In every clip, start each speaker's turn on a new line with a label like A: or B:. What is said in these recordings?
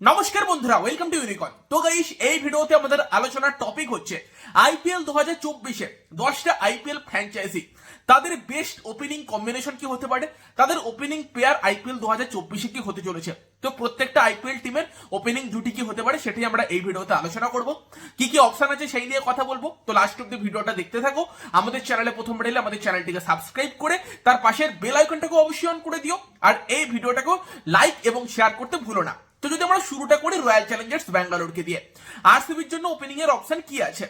A: নমস্কার বন্ধুরা welcome to ইউনিকন তো গাইস এই ভিডিওতে আমাদের আলোচনার টপিক হচ্ছে আইপিএল দু হাজার চব্বিশে, দশটা আইপিএল ফ্র্যাঞ্চাইজি তাদের বেস্ট ওপেনিং কম্বিনেশন কি হতে পারে? তাদের ওপেনিং পেয়ার আইপিএল দু হাজার চব্বিশে কি হতে চলেছে? তো প্রত্যেকটা আইপিএল টিমের ওপেনিং জুটি কি হতে পারে সেটাই আমরা এই ভিডিওতে আলোচনা করব। কি কি অপশন আছে সেই নিয়ে কথা বলব। তো লাস্ট অব্দি ভিডিওটা দেখতে থাকো। আমাদের চ্যানেলে প্রথম এলে আমাদের চ্যানেলটিকে সাবস্ক্রাইব করে তার পাশের বেল আইকনটাকে অবশ্যই অন করে দিও। আর এই ভিডিওটাকেও লাইক এবং শেয়ার করতে ভুলো না। তো যদি আমরা শুরুটা করি রয়্যাল চ্যালেঞ্জার্স ব্যাঙ্গালোরকে দিয়ে। আরসিবির জন্য ওপেনিং এর অপশন কি আছে?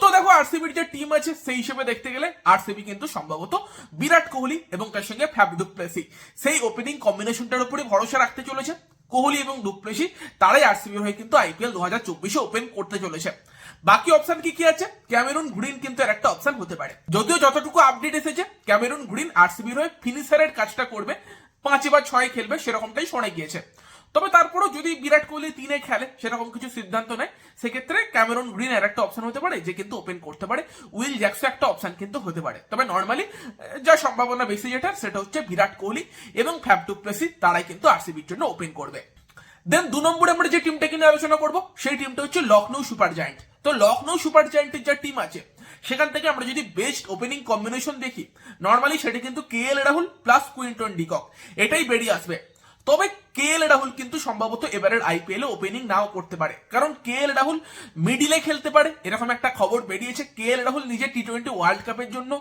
A: তো দেখো আরসিবির যে টিম আছে, সেই হিসেবে দেখতে গেলে আরসিবি কিন্তু সম্ভবত বিরাট কোহলি এবং তার সঙ্গে ফ্যাব ডুপ্লেসি সেই ওপেনিং কম্বিনেশনটার উপরে ভরসা রাখতে চলেছে। কোহলি এবং ডুপ্লেসি তারাই আরসিবির হয়ে কিন্তু আইপিএল দু হাজার চব্বিশে ওপেন করতে চলেছে। বাকি অপশন কি কি আছে? ক্যামেরুন গ্রিন কিন্তু একটা অপশন হতে পারে। যদিও যতটুকু আপডেট এসেছে ক্যামেরুন গ্রিন আরসিবির হয়ে ফিনিশারের কাজটা করবে। পাঁচে বা ছয় খেলবে, সেরকমটাই শোনা গিয়েছে। তবে তারপরেও যদি বিরাট কোহলি তিনে খেলে, সেরকম কিছু সিদ্ধান্ত নেয়, সেক্ষেত্রে ক্যামেরন গ্রিন এর একটা অপশন হতে পারে, যে কিন্তু ওপেন করতে পারে। উইল জ্যাকসো একটা অপশন কিন্তু হতে পারে। তবে নর্মালি যা সম্ভাবনা বেশি যেটা, সেটা হচ্ছে বিরাট কোহলি এবং ফ্যাব টুপ্লেসি তারাই কিন্তু আরসিবির জন্য ওপেন করবে। দেন দু নম্বরে আমরা যে টিমটাকে নিয়ে আলোচনা করব, সেই টিমটা হচ্ছে লখনৌ সুপার জায়েন্ট। তো লখনৌ সুপার জায়েন্টের যা টিম আছে, সেখান থেকে আমরা যদি বেস্ট ওপেনিং কম্বিনেশন দেখি নর্মালি সেটা কিন্তু K L Rahul plus Quinton de Kock বেরিয়ে আসবে। তবে কে এল রাহুল কিন্তু সম্ভবত এবারের আইপিএল ওপেনিং নাও করতে পারে। কারণ কে এল রাহুল মিডিলে খেলতে পারে, এরকম একটা খবর বেরিয়েছে, কে এল রাহুল নিজে টি টোয়েন্টি ওয়ার্ল্ড কাপের জন্য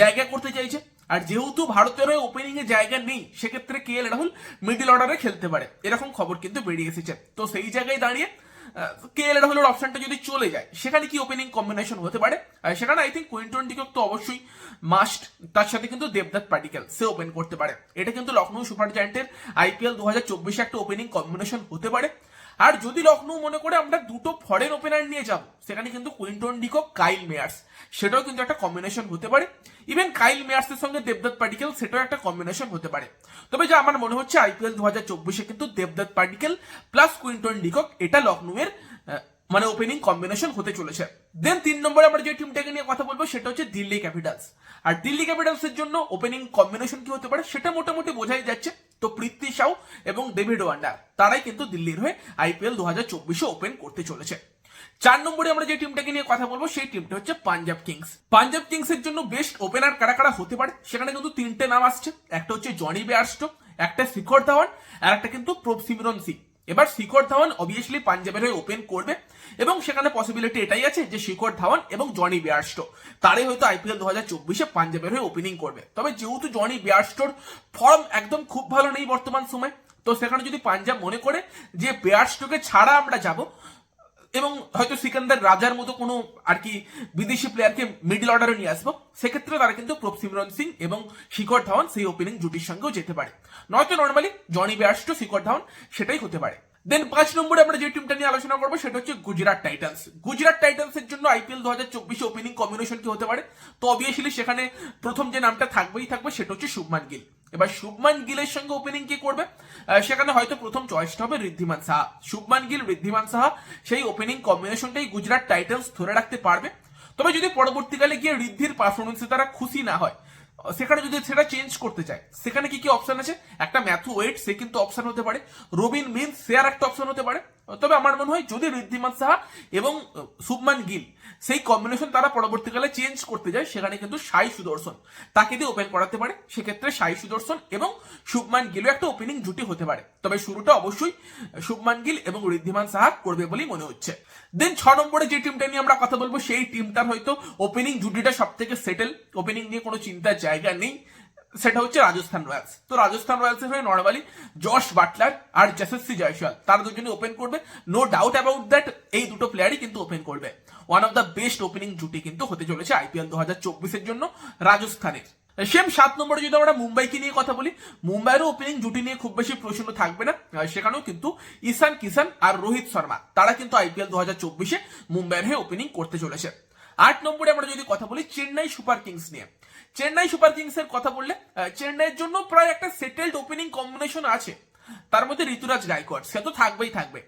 A: জায়গা করতে চাইছে। আর যেহেতু ভারতের ওপেনিং এ জায়গা নেই, সেক্ষেত্রে কে এল রাহুল মিডিল অর্ডারে খেলতে পারে, এরকম খবর কিন্তু বেরিয়ে এসেছে। তো সেই জায়গায় দাঁড়িয়ে কে এল রাহুলের অপশনটা যদি চলে যায়, সেখানে কি ওপেনিং কম্বিনেশন হতে পারে? সেখানে আই থিঙ্ক কুইন্টন ডিকক তো অবশ্যই মাস্ট তার সাথে কিন্তু দেবদাত পার্টিকেল সে ওপেন করতে পারে। এটা কিন্তু লখনৌ সুপার জায়েন্টের আইপিএল দু হাজার চব্বিশে একটা ওপেনিং কম্বিনেশন হতে পারে। আর যদি লখনৌ মনে করে আমরা দুটো ফরেন ওপেনার নিয়ে যাব, সেখানে কিন্তু কুইন্টন ডিকো কাইল মেয়ার্স সেটাও কিন্তু একটা কম্বিনেশন হতে পারে। ইভেন কাইল মেয়ার্সের সঙ্গে দেবদত্ত পার্টিকেল সেটাও একটা কম্বিনেশন হতে পারে। তবে যা আমার মনে হচ্ছে আইপিএল দু হাজার চব্বিশে কিন্তু Debdutta Padikkal plus Quinton de Kock লখনৌয়ের মানে ওপেনিং কম্বিনেশন হতে চলেছে। দেন তিন নম্বরে আমরা যে টিমটাকে নিয়ে কথা বলব, সেটা হচ্ছে দিল্লি ক্যাপিটালস আর দিল্লি ক্যাপিটালস এর জন্য ওপেনিং কম্বিনেশন কি হতে পারে, সেটা মোটামুটি বোঝাই যাচ্ছে তো পৃথ্বী সাউ এবং ডেভিড ওয়ান্ডার। তারাই কিন্তু দিল্লির হয়ে আইপিএল দু হাজার চব্বিশে ওপেন করতে চলেছে। চার নম্বরে আমরা যে টিমটাকে নিয়ে কথা বলব, সেই টিমটা হচ্ছে পাঞ্জাব কিংস। পাঞ্জাব কিংস এর জন্য বেস্ট ওপেনার কারা কারা হতে পারে, সেখানে কিন্তু তিনটে নাম আসছে। একটা হচ্ছে জনি বেয়ারস্টো একটা শিখর ধাওয়ান, আর একটা কিন্তু প্রভ সিমরন সিং। এবার শিখর ধাওয়ান অবভিয়াসলি পাঞ্জাবের হয়ে ওপেন করবে এবং সেখানে পসিবিলিটি এটাই আছে যে শিখর ধাওয়ান এবং জনি বিয়ারস্টো তারাই হয়তো আইপিএল দু হাজার চব্বিশে পাঞ্জাবের হয়ে ওপেনিং করবে। তবে যেহেতু জনি বিয়ারস্টোর ফর্ম একদম খুব ভালো নেই বর্তমান সময়, তো সেখানে যদি পাঞ্জাব মনে করে যে বিয়ারস্টোকে ছাড়া আমরা যাব এবং হয়তো সিকান্দার রাজার মতো কোনো আর কি বিদেশি প্লেয়ারকে মিডল অর্ডারে নিয়ে আসব সেক্ষেত্রে তারা কিন্তু প্রভ সিমরন সিং এবং শিখর ধাওয়ান সেই ওপেনিং জুটির সঙ্গেও যেতে পারে। নয়তো normally Jonny Bairstow Shikhar Dhawan সেটাই হতে পারে। দেন পাঁচ নম্বরে আমরা যে টিমটা নিয়ে আলোচনা করব, সেটা হচ্ছে গুজরাট টাইটান্স গুজরাট টাইটান্স এর জন্য আইপিএল দু হাজার চব্বিশে ওপেনিং কম্বিনেশন কি হতে পারে? তো অবভিয়াসলি সেখানে প্রথম যে নামটা থাকবেই থাকবে, সেটা হচ্ছে শুভমান গিল। এবার শুভমান গিলের সঙ্গে ওপেনিং কি করবে? সেখানে হয়তো প্রথম চয়েসটা হবে ঋদ্ধিমান সাহা। শুভমান গিল, ঋদ্ধিমান সাহা, সেই ওপেনিং কম্বিনেশনটাই গুজরাট টাইটান্স ধরে রাখতে পারবে। তবে যদি পরবর্তীকালে গিয়ে ঋদ্ধির পারফরমেন্সে তারা খুশি না হয় সেখানে যদি সেটা চেঞ্জ করতে চায়, সেখানে কি কি অপশন আছে? একটা ম্যাথু ওয়েট সে কিন্তু অপশন হতে পারে। রবিন মিন সে আর একটা অপশন হতে পারে। তবে আমার মনে হয় যদি ঋদ্ধিমান সাহা এবং শুভমান গিল সেই কম্বিনেশন তারা পরবর্তীকালে চেঞ্জ করতে যায়, সেখানে কিন্তু সাই সুদর্শন তাকে দিয়ে ওপেন করাতে পারে। সেক্ষেত্রে সাই সুদর্শন এবং শুভমান গিলও একটা ওপেনিং জুটি হতে পারে। তবে শুরুটা অবশ্যই শুভমান গিল এবং ঋদ্ধিমান সাহা করবে বলেই মনে হচ্ছে। দেন ছ নম্বরে যে টিমটা নিয়ে আমরা কথা বলব, সেই টিমটার হয়তো ওপেনিং জুটিটা সব থেকে সেটেল ওপেনিং নিয়ে কোনো চিন্তার জায়গা নেই। সেটা হচ্ছে রাজস্থান রয়্যালস। তো রাজস্থান রয়্যালস এর হয়ে নর্মালি জশ বাটলার আর যশস্বী জয়সওয়াল। তারা দুজনে ওপেন করবে। নো ডাউট অ্যাবাউট দ্যাট এই দুটো প্লেয়ারই কিন্তু ওপেন করবে। One of the best opening জুটি কিন্তু হতে চলেছে আইপিএল দু হাজার চব্বিশের জন্য রাজস্থানের। সেম সাত নম্বরে যদি আমরা মুম্বাইকে নিয়ে কথা বলি, মুম্বাইয়েরও ওপেনিং জুটি নিয়ে খুব বেশি প্রশ্ন থাকবে না। সেখানেও কিন্তু ঈশান কিষান আর রোহিত শর্মা, তারা কিন্তু আইপিএল দু হাজার চব্বিশে মুম্বাইয়ের হয়ে ওপেনিং করতে চলেছে। আট নম্বরে আমরা যদি কথা বলি, চেন্নাই সুপার কিংস নিয়ে। চেন্নাই সুপার কিংস এর কথা বললে চেন্নাইয়ের জন্য প্রায় একটা সেটেলড ওপেনিং কম্বিনেশন আছে। তার মধ্যে ঋতুরাজ গায়কোয়াড, সে তো থাকবেই থাকবে।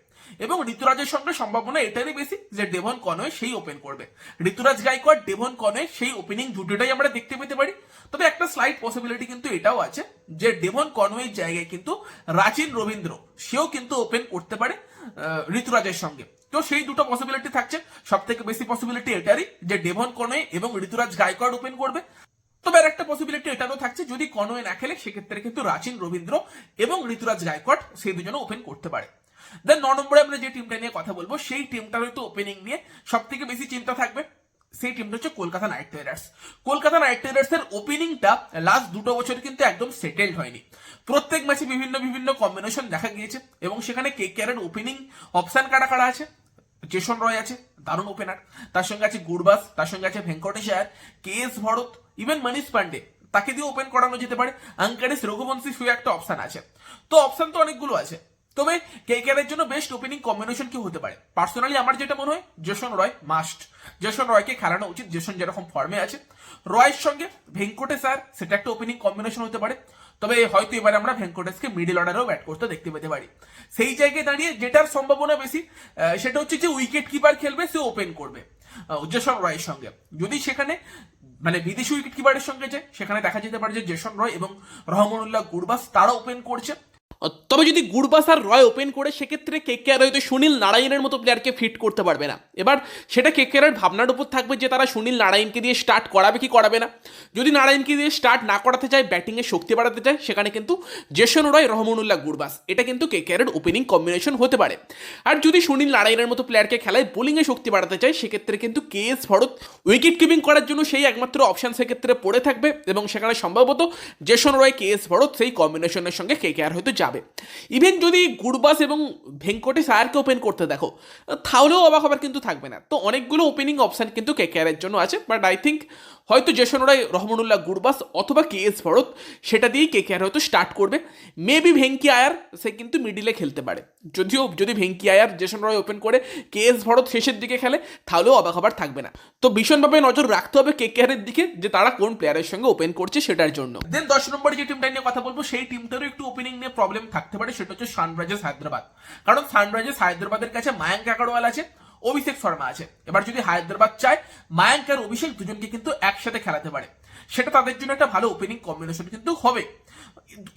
A: এবং ঋতুরাজের সঙ্গে সম্ভাবনা এটারই বেশি যে ডেভন কনওয়ে সেই ওপেন করবে। ঋতুরাজ গায়কোয়াড ডেভন কনওয়ে সেই ওপেনিং জুটিটাই আমরা দেখতে পেতে পারি। তবে একটা স্লাইড পসিবিলিটি কিন্তু এটাও আছে যে ডেভন কনওয়ের জায়গায় কিন্তু রাচিন রবীন্দ্র, সেও কিন্তু ওপেন করতে পারে ঋতুরাজের সঙ্গে। তো সেই দুটো পসিবিলিটি থাকছে। সব থেকে বেশি পসিবিলিটি এটারই যে ডেভন কনওয়ে এবং ঋতুরাজ গায়কোয়াড় ওপেন করবে। তবে একটা পসিবিলিটি এটারও থাকছে, যদি কনওয়ে না খেলে, সেক্ষেত্রে কিন্তু রাচিন, রবীন্দ্র এবং ঋতুরাজ গায়কোয়াড় সেই দুজনে ওপেন করতে পারে। দেন ন নম্বরে আমরা যে টিমটা নিয়ে কথা বলব, সেই টিমটার হয়তো ওপেনিং নিয়ে সব থেকে বেশি চিন্তা থাকবে, সেই টিমটা হচ্ছে Kolkata Knight Riders. Kolkata Knight Riders এর ওপেনিংটা লাস্ট দুটো বছর কিন্তু একদম সেটেলড হয়নি। প্রত্যেক ম্যাচে বিভিন্ন বিভিন্ন কম্বিনেশন দেখা গিয়েছে এবং সেখানে কে কে এর ওপেনিং অপশন কারা কারা আছে? জেসন রয় আছে, দারুণ ওপেনার তার সঙ্গে আছে গুরবাস, তার সঙ্গে আছে Venkatesh Iyer K S Bharat even Manish Pandey. তাকে দিয়ে ওপেন করানো যেতে পারে। আঙ্কারিস রঘুবংশী শুয়ে একটা অপশন আছে। তো অপশন তো অনেকগুলো আছে। তবে কে এর জন্য বেস্ট ওপেনিং কম্বিনেশন কি হতে পারে। পার্সোনালি আমার যেটা মনে হয়, জেসন রয় মাস্ট জেসন রয়কে খেলানো উচিত, জেসন যেরকম ফর্মে আছে। রয়ের সঙ্গে ভেঙ্কটেশ আর সেটা একটা ওপেনিং কম্বিনেশন হতে পারে। তবে হয়তো এবার আমরা ভেঙ্কটেশকে মিডল অর্ডারেও ব্যাট করতে দেখতে পেতে পারি। সেই জায়গায় দাঁড়িয়ে যেটার সম্ভাবনা বেশি সেটা হচ্ছে যে উইকেট কিপার খেলবে, সে ওপেন করবে জেসন রয়ের সঙ্গে। যদি সেখানে মানে বিদেশি উইকেট কিপারের সঙ্গে যে সেখানে দেখা যেতে পারে যে জেসন রয় এবং রহমানুল্লাহ গুরবাস তারা ওপেন করছে।
B: তবে যদি গুরবাস আর রয় ওপেন করে, সেক্ষেত্রে কে কে আর হয়তো সুনীল নারায়ণের মতো প্লেয়ারকে ফিট করতে পারবে না। এবার সেটা কে আর ভাবনার উপর থাকবে যে তারা সুনীল নারায়ণকে দিয়ে স্টার্ট করাবে কি করাবে না। যদি নারায়ণকে দিয়ে স্টার্ট না করাতে চায় ব্যাটিংয়ে শক্তি বাড়াতে চায়, সেখানে কিন্তু জেসন রয়, রহমানুল্লাহ গুরবাস এটা কিন্তু কে এর ওপেনিং কম্বিনেশন হতে পারে। আর যদি সুনীল নারায়ণের মতো প্লেয়ারকে খেলায় বোলিংয়ে শক্তি বাড়াতে চায়, সেক্ষেত্রে কিন্তু K S Bharat wicket keeping করার জন্য সেই একমাত্র অপশান সেক্ষেত্রে পড়ে থাকবে এবং সেখানে সম্ভবত Jason Roy K S Bharat সেই কম্বিনেশনের সঙ্গে কে কে আর হয়তো যাবে। ইভেন যদি গুরবাস এবং ভেঙ্কটেশ আয়ারকে ওপেন করতে দেখো, তাহলেও অবাক হবার কিন্তু থাকবে না। তো অনেকগুলো ওপেনিং অপশন কিন্তু কে কে আরের জন্য আছে বাট আই থিঙ্ক হয়তো জেসন রয় রহমানুল্লাহ গুরবাস অথবা কে এস ভরত, সেটা দিয়েই কে কে আর হয়তো স্টার্ট করবে। মেবি ভেঙ্কি আয়ার, সে কিন্তু মিডিলে খেলতে পারে। যদিও, যদি Venky Iyer Jason Roy open করে কে এস ভরত শেষের দিকে খেলে, তাহলেও অবাক হবার থাকবে না। তো ভীষণভাবে নজর রাখতে হবে কে কে আরের দিকে যে তারা কোন প্লেয়ারের সঙ্গে ওপেন করছে সেটার জন্য।
A: দেন দশ নম্বর যে টিমটা নিয়ে কথা বলব, সেই টিমটারও একটু ওপেনিং নিয়ে প্রবলেম থাকতে পারে, সেটা হচ্ছে সানরাইজার্স হায়দ্রাবাদ কারণ সানরাইজার্স হায়দ্রাবাদের কাছে মায়াঙ্ক আগারওয়াল আছে অভিষেক শর্মা আছে। এবার যদি হায়দ্রাবাদ চায় মায়াঙ্ক আর অভিষেক দুজনকে কিন্তু একসাথে খেলাতে পারে। সেটা তাদের জন্য একটা ভালো ওপেনিং কম্বিনেশন কিন্তু হবে।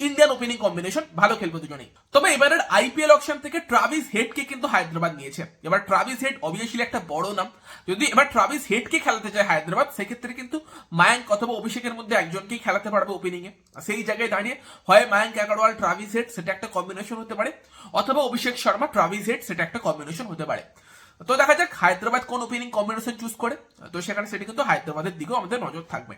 A: ইন্ডিয়ান ওপেনিং কম্বিনেশন ভালো খেলবে দুজনেই। তবে এবারের আইপিএল অপশন থেকে ট্রাভিস হেডকে কিন্তু হায়দ্রাবাদ নিয়েছে। এবার ট্রাভিস হেড অবভিয়াসলি একটা বড় নাম। যদি এবার ট্রাভিস হেডকে খেলাতে চায় হায়দ্রাবাদ, সেক্ষেত্রে কিন্তু মায়াঙ্ক অথবা অভিষেকের মধ্যে একজনকেই খেলাতে পারবে ওপেনিং এ সেই জায়গায় দাঁড়িয়ে হয় মায়াঙ্ক এগারোয়াল ট্রাভিস হেড সেটা একটা কম্বিনেশন হতে পারে। অথবা অভিষেক শর্মা ট্রাভিস হেড সেটা একটা কম্বিনেশন হতে পারে। তো দেখা যাক, হায়দ্রাবাদ কোন ওপেনিং কম্বিনেশন চুজ করে। তো সেখানে সেটি কিন্তু হায়দ্রাবাদের দিকেও আমাদের নজর থাকবে।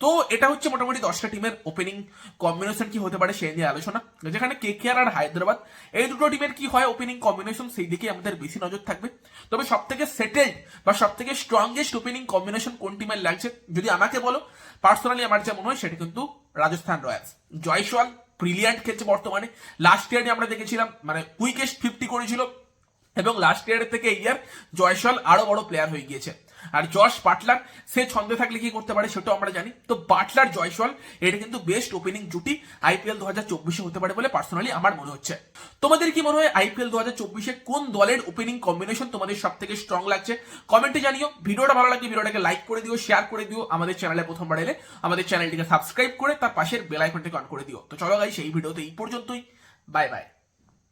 A: তো এটা হচ্ছে মোটামুটি দশটা টিমের ওপেনিং কম্বিনেশন কি হতে পারে সেই নিয়ে আলোচনা। যেখানে কে কে আর আর হায়দ্রাবাদ, এই দুটো টিমের কি হয় ওপেনিং কম্বিনেশন সেই দিকে আমাদের বেশি নজর থাকবে। তবে সব থেকে সেটেলড বা সব থেকে স্ট্রংগেস্ট ওপেনিং কম্বিনেশন কোন টিমের লাগছে, যদি আমাকে বলো পার্সোনালি আমার যা মনে হয় সেটা কিন্তু রাজস্থান রয়্যালস। জয়সওয়াল ব্রিলিয়ান্ট খেলছে বর্তমানে। লাস্ট ইয়ারে আমরা দেখেছিলাম মানে উইকেস্ট ফিফটি করেছিল এবং লাস্ট ইয়ারের থেকে এই ইয়ার জয়সওয়াল আরও বড় প্লেয়ার হয়ে গিয়েছে। আর জশ বাটলার, সে ছন্দে থাকলে কি করতে পারে সেটাও আমরা জানি। তো বাটলার জয়সল এটা কিন্তু বেস্ট ওপেনিং জুটি আইপিএল দু হাজার চব্বিশে হতে পারে বলে পার্সোনালি আমার মনে হচ্ছে। তোমাদের কি মনে হয় আইপিএল দু হাজার চব্বিশে কোন দলের ওপেনিং কম্বিনেশন তোমাদের সব থেকে স্ট্রং লাগছে কমেন্টে জানিও। ভিডিওটা ভালো লাগলে ভিডিওটাকে লাইক করে দিও শেয়ার করে দিও, আমাদের চ্যানেলে প্রথমবার এলে আমাদের চ্যানেলটিকে সাবস্ক্রাইব করে তার পাশের বেল আইকনটাকে অন করে দিও। তো চলো গাই সেই ভিডিওতে এই পর্যন্তই। Bye bye